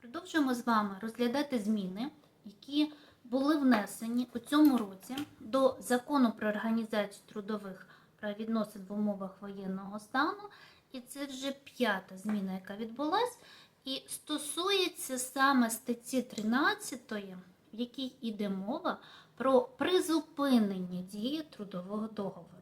Продовжуємо з вами розглядати зміни, які були внесені у цьому році до закону про організацію трудових правовідносин в умовах воєнного стану. І це вже п'ята зміна, яка відбулась, і стосується саме статті 13, в якій йде мова про призупинення дії трудового договору.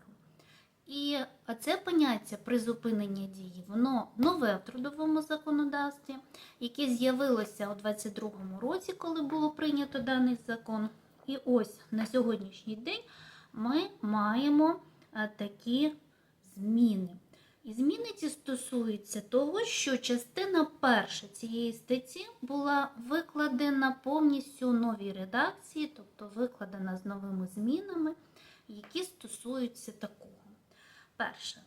І це поняття призупинення дії, воно нове в трудовому законодавстві, яке з'явилося у 22-му році, коли було прийнято даний закон. І ось на сьогоднішній день ми маємо е, такі зміни. І зміни ці стосуються того, що частина перша цієї статті була викладена повністю у новій редакції, тобто викладена з новими змінами, які стосуються такого. Перше.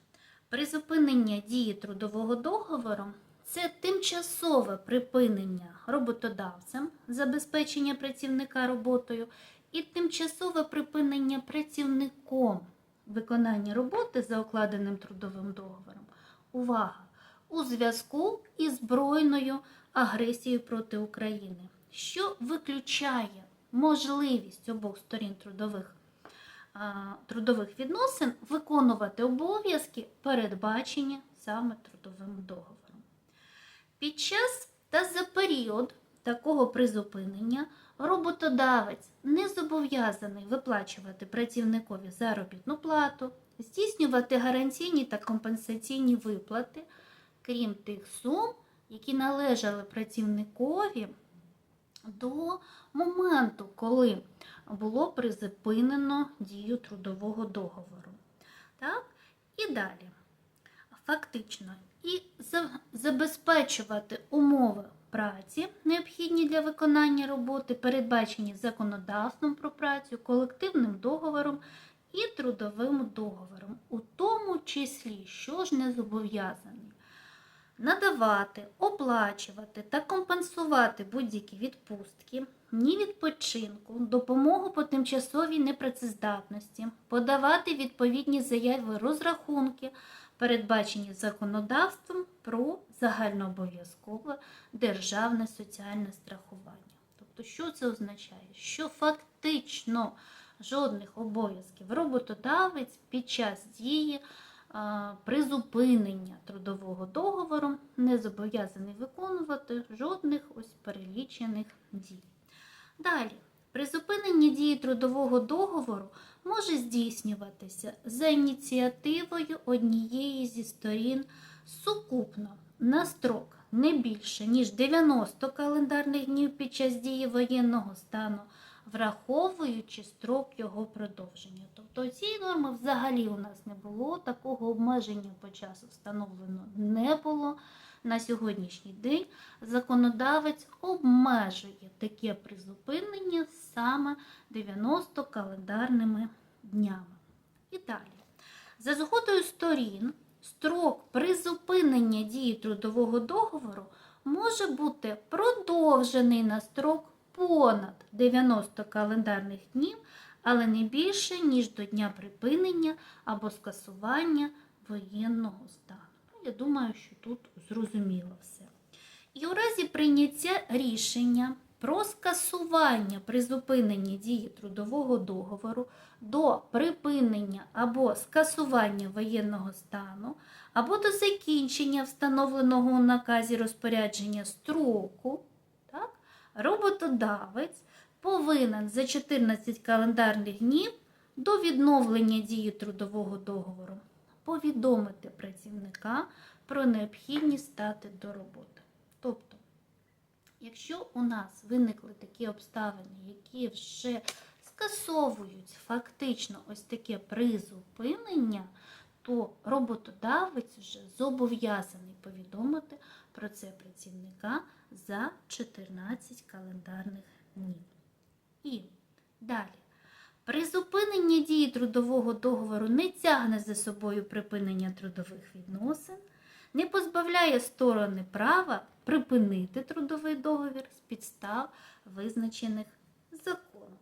Призупинення дії трудового договору це тимчасове припинення роботодавцем забезпечення працівника роботою і тимчасове припинення працівником виконання роботи за укладеним трудовим договором. Увага! У зв'язку із збройною агресією проти України, що виключає можливість обох сторін трудових трудових відносин виконувати обов'язки, передбачені саме трудовим договором. Під час та за період такого призупинення роботодавець не зобов'язаний виплачувати працівникові заробітну плату, здійснювати гарантійні та компенсаційні виплати, крім тих сум, які належали працівникові до моменту, коли було призупинено дію трудового договору. Так? І далі. Фактично, і забезпечувати умови праці, необхідні для виконання роботи, передбачені законодавством про працю, колективним договором і трудовим договором, у тому числі, що ж не зобов'язаний надавати, оплачувати та компенсувати будь-які відпустки, ні відпочинку, допомогу по тимчасовій непрацездатності, подавати відповідні заяви розрахунки, передбачені законодавством про загальнообов'язкове державне соціальне страхування. Тобто, що це означає? Що фактично жодних обов'язків роботодавець під час дії призупинення трудового договору не зобов'язаний виконувати жодних ось перелічених дій. Далі, призупинення дії трудового договору може здійснюватися за ініціативою однієї зі сторін сукупно на строк не більше, ніж 90 календарних днів під час дії воєнного стану, враховуючи строк його продовження. Тобто цієї норми взагалі у нас не було, такого обмеження по часу встановлено не було. На сьогоднішній день законодавець обмежує таке призупинення саме 90 календарними днями. І далі. За згодою сторін, строк призупинення дії трудового договору може бути продовжений на строк понад 90 календарних днів, але не більше, ніж до дня припинення або скасування воєнного стану. Ну, Я думаю, що тут зрозуміло все. І у разі прийняття рішення про скасування призупинення дії трудового договору до припинення або скасування воєнного стану, або до закінчення встановленого у наказі розпорядження строку, роботодавець повинен за 14 календарних днів до відновлення дії трудового договору повідомити працівника про необхідність стати до роботи. Тобто, якщо у нас виникли такі обставини, які вже скасовують фактично ось таке призупинення, то роботодавець вже зобов'язаний повідомити про це працівника за 14 календарних днів. І далі. Призупинення дії трудового договору не тягне за собою припинення трудових відносин, не позбавляє сторони права припинити трудовий договір з підстав, визначених законом.